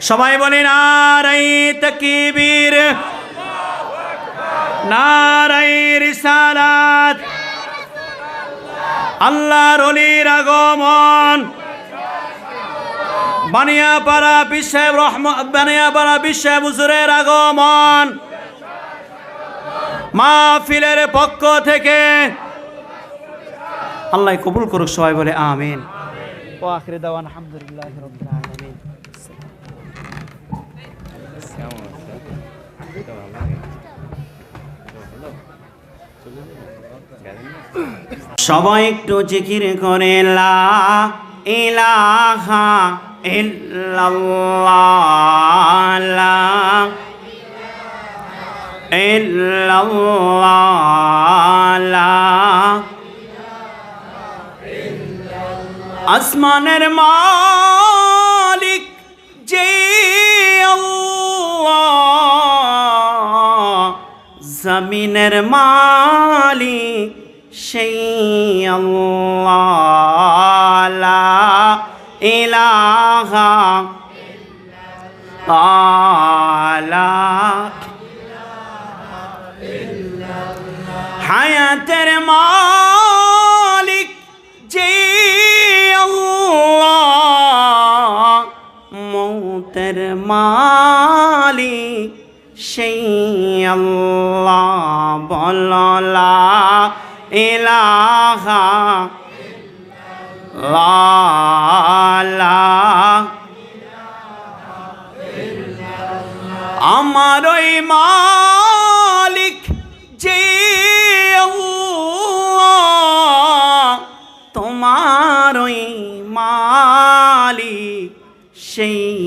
সবাই বলে নারাই তকিবীর। নারাই রিসালাত। আল্লাহর অলির আগমন। বানিয়াপাড়া বিশ্বেব রহমত বানিয়াপাড়া বিশ্বেব হুজুরের আগমন। মাহফিলের পক্ষ থেকে আল্লাহ কবুল করুক, সবাই বলে আমিন। ও আখরি দাওয়ান আলহামদুলিল্লাহ সবাই একটু জিকির করে লা লা আসমানের মালিক জমিনের মালিক সেই আল্লাহ লা ইলাহা আলা হায়াতের মালিক সেই আল্লাহ বললা ইলাহা লা আমার ওই মালিক যে তোমার ওই মালিক সেই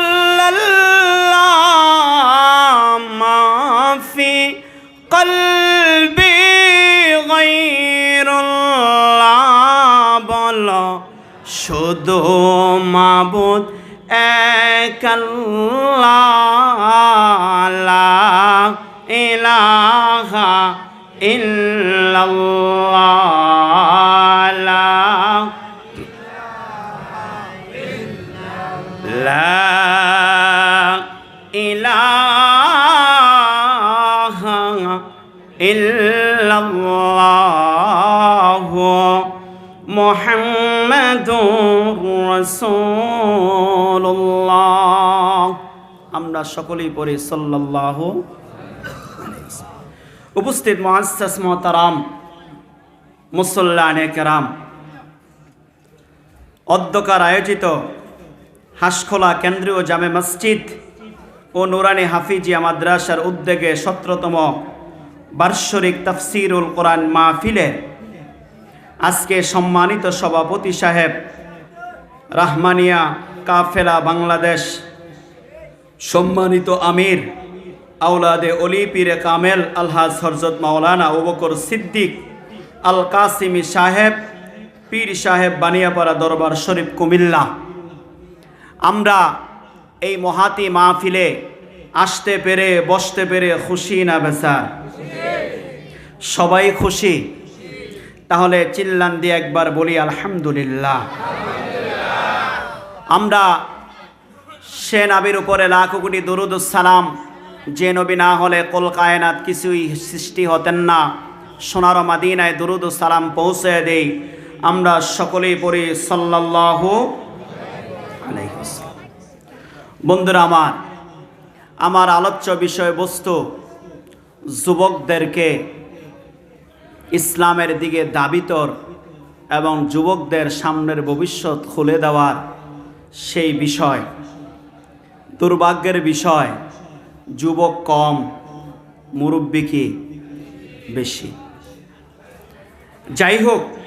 শুধু মাবুদ এক আল্লাহ লা ইলাহা ইল্লাল্লাহ লা ইলাহা ইল্লাল্লাহ মুহাম্মাদুর আমরা সকলেই পড়ি ওয়াসাল্লাম। উপস্থিত মুআসসাস মুহতারাম অধ্যকার আয়োজিত হাঁসখোলা কেন্দ্রীয় জামে মসজিদ ও নুরানি হাফিজিয়া মাদ্রাসার উদ্যোগে সতেরোতম বার্ষরিক তাফসিরুল কোরআন মাহফিলের আজকে সম্মানিত সভাপতি সাহেব রাহমানিয়া, কাফেলা, বাংলাদেশ। সম্মানিত আমির আউলাদে অলি, পীরে কামেল, আলহাজ হরজত মাওলানা ওবকর সিদ্দিক আল কাসিমি সাহেব, পীর সাহেব বানিয়াপাড়া দরবার শরীফ, কুমিল্লা। আমরা এই মহাতি মাহফিলে আসতে পেরে, বসতে পেরে খুশি না বেসার সবাই খুশি? তাহলে চিল্লান দিয়ে একবার বলি, আলহামদুলিল্লাহ। আমরা সে নাবির উপরে লাখো কোটি দরুদ সালাম, যে নবী না হলে কল কায়নাত কিছুই সৃষ্টি হতেন না। সোনার মাদিনায় দরুদ পৌঁছে দেই। আমরা সকলেই পড়ি আলাইহি বন্ধুরা আমার আমার আলোচ্য বিষয়বস্তু যুবকদেরকে ইসলামের দিকে দাবিতর এবং যুবকদের সামনের ভবিষ্যৎ খুলে দেওয়ার সেই বিষয়। দুর্ভাগ্যের বিষয় যুবক কম মুরব্বী কি বেশি? যাই হোক